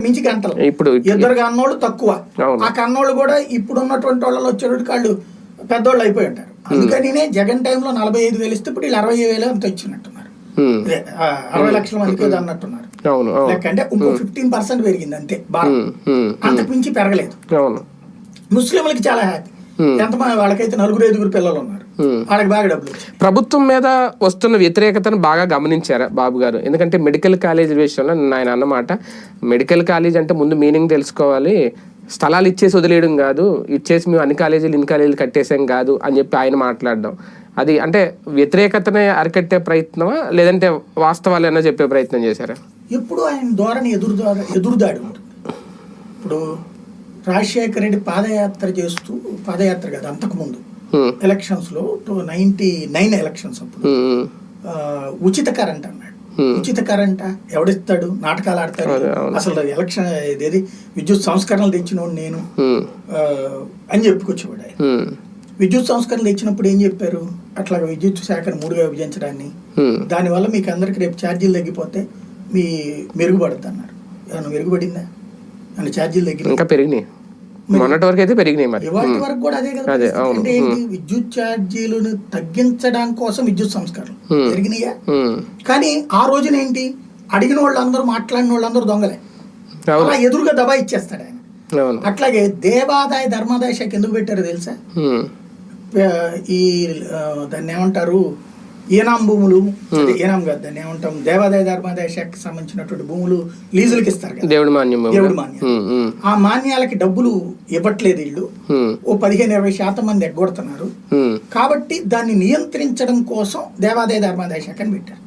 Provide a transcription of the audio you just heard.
మించి గంటలు. ఇప్పుడు ఇద్దరు కన్నోళ్ళు తక్కువ. ఆ కన్నోళ్ళు కూడా ఇప్పుడు ఉన్నటువంటి వాళ్ళలో వచ్చేటప్పుడు వాళ్ళు పెద్దోళ్ళు అయిపోయి ఉంటారు. అందుకనినే జగన్ టైంలో నలభై ఐదు వేలు ఇస్తే ఇప్పుడు వీళ్ళు అరవై వేలు అంత ఇచ్చినట్టున్నారు అరవై లక్షల మందికి అన్నట్టున్నారు. అంటే ఇంకో ఫిఫ్టీన్ పర్సెంట్ పెరిగింది అంతే బాగా ఉమ్, ఉమ్, అంతకు మించి పెరగలేదు. ముస్లింలకి చాలా హ్యాపీ. ఎంతమంది వాళ్ళకైతే నలుగురు ఐదుగురు పిల్లలు ఉన్నారు. వాళ్ళకి బాగా డబ్బులు ప్రభుత్వం మీద వస్తున్న వ్యతిరేకతను బాగా గమనించారా బాబు గారు? ఎందుకంటే మెడికల్ కాలేజ్ విషయంలో ఆయన అన్నమాట మెడికల్ కాలేజ్ అంటే ముందు మీనింగ్ తెలుసుకోవాలి. స్థలాలు ఇచ్చేసి వదిలేయడం కాదు. ఇచ్చేసి మేము అన్ని కాలేజీలు ఇన్ని కాలేజీలు కట్టేసాం కాదు అని చెప్పి ఆయన మాట్లాడడం. అది అంటే వ్యతిరేకతనే అరికట్టే ప్రయత్నమా? లేదంటే వాస్తవాలు ఏమైనా చెప్పే ప్రయత్నం చేశారా? ఎప్పుడు ఆయన ధోరణి ఎదురు ఎదురుదాడి ఉంటుంది. ఇప్పుడు రాజశేఖర రెడ్డి పాదయాత్ర చేస్తూ పాదయాత్ర కాదు అంతకుముందు హ్మ్, లో నైన్టీ నైన్ ఎలక్షన్స్ అప్పుడు హ్మ్, ఆ, ఉచిత కరెంట్ అన్నాడు. Hmm. ఉచిత కరెంట్ ఎవడిస్తాడు? నాటకాలు ఆడతాడు. అసలు ఎలక్షన్ ఇదేది విద్యుత్ సంస్కరణలు తెచ్చినోడు నేను. అని చెప్పుకొచ్చేవాడు ఆయన. విద్యుత్ సంస్కరణలు తెచ్చినప్పుడు ఏం చెప్పారు? అట్లా విద్యుత్ శాఖను మూడుగా విభజించడాన్ని. దానివల్ల మీకు అందరికి రేపు ఛార్జీలు తగ్గిపోతే మీ మెరుగుపడుతుంది అన్నారు ఏమన్నా మెరుగుపడిందా? అని ఛార్జీలు తగ్గి ఇంకా పెరిగినాయి. మొన్నటి వరకు అయితే పెరిగినాయి మరి. వరకు కూడా అదే కదా. అంటే విద్యుత్ ఛార్జీలను తగ్గించడానికి కోసం విద్యుత్ సంస్కరణలు. జరిగినాయా? హ్మ్, కానీ ఆ రోజున ఏంటి? అడిగిన వాళ్ళందరూ మాట్లాడిన వాళ్ళందరూ దొంగలే. అలా ఎదురుగా దబా ఇచ్చేస్తాడు ఆయన. అట్లాగే దేవాదాయ ధర్మాదాయ శాఖ ఎందుకు పెట్టారో తెలుసా? ఈ దాన్ని ఏమంటారు? ఈనాం భూములు? ఈనాం కాదు దాన్ని ఏమంటాం? దేవాదాయ ధర్మాదాయ శాఖకి సంబంధించినటువంటి భూములు లీజులకి ఇస్తారు కదా. దేవుడి మాన్యం. దేవుడి మాన్యం ఆ మాన్యాలకి డబ్బులు ఇవ్వట్లేదు వీళ్ళు. ఓ పదిహేను ఇరవై శాతం మంది ఎగ్గొడుతున్నారు. కాబట్టి దాన్ని నియంత్రించడం కోసం దేవాదాయ ధర్మాదాయ శాఖని పెట్టారు.